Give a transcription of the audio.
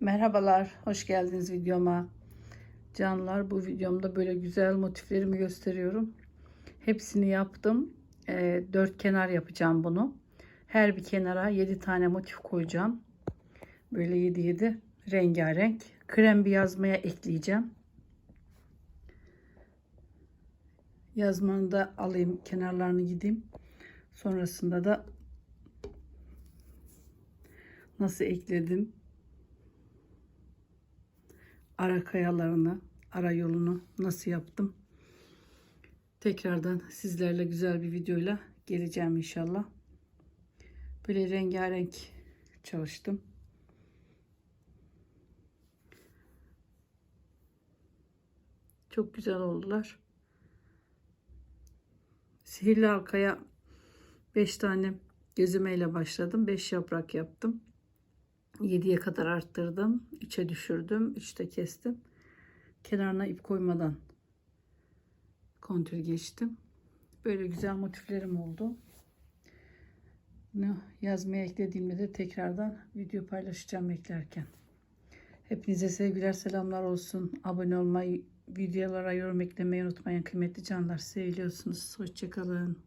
Merhabalar, hoş geldiniz videoma. Canlar bu videomda böyle güzel motiflerimi gösteriyorum. Hepsini yaptım. Ee, dört kenar yapacağım bunu. Her bir kenara 7 tane motif koyacağım. Böyle 7 7 rengarenk. Krem bir yazmaya ekleyeceğim. Yazmanı da alayım, kenarlarını gideyim. Sonrasında da nasıl ekledim ara kayalarını, ara yolunu nasıl yaptım. Tekrardan sizlerle güzel bir videoyla geleceğim inşallah. Böyle rengarenk çalıştım. Çok güzel oldular. Sihirli halkaya 5 tane gözümeyle başladım. 5 yaprak yaptım. 7'ye kadar arttırdım. 3'e düşürdüm. 3'te kestim. Kenarına ip koymadan kontür geçtim. Böyle güzel motiflerim oldu. Bunu yazmaya eklediğimde de tekrardan video paylaşacağım eklerken. Hepinize sevgiler selamlar olsun. Abone olmayı, videolara yorum eklemeyi unutmayın. Kıymetli canlar seviliyorsunuz. Hoşçakalın.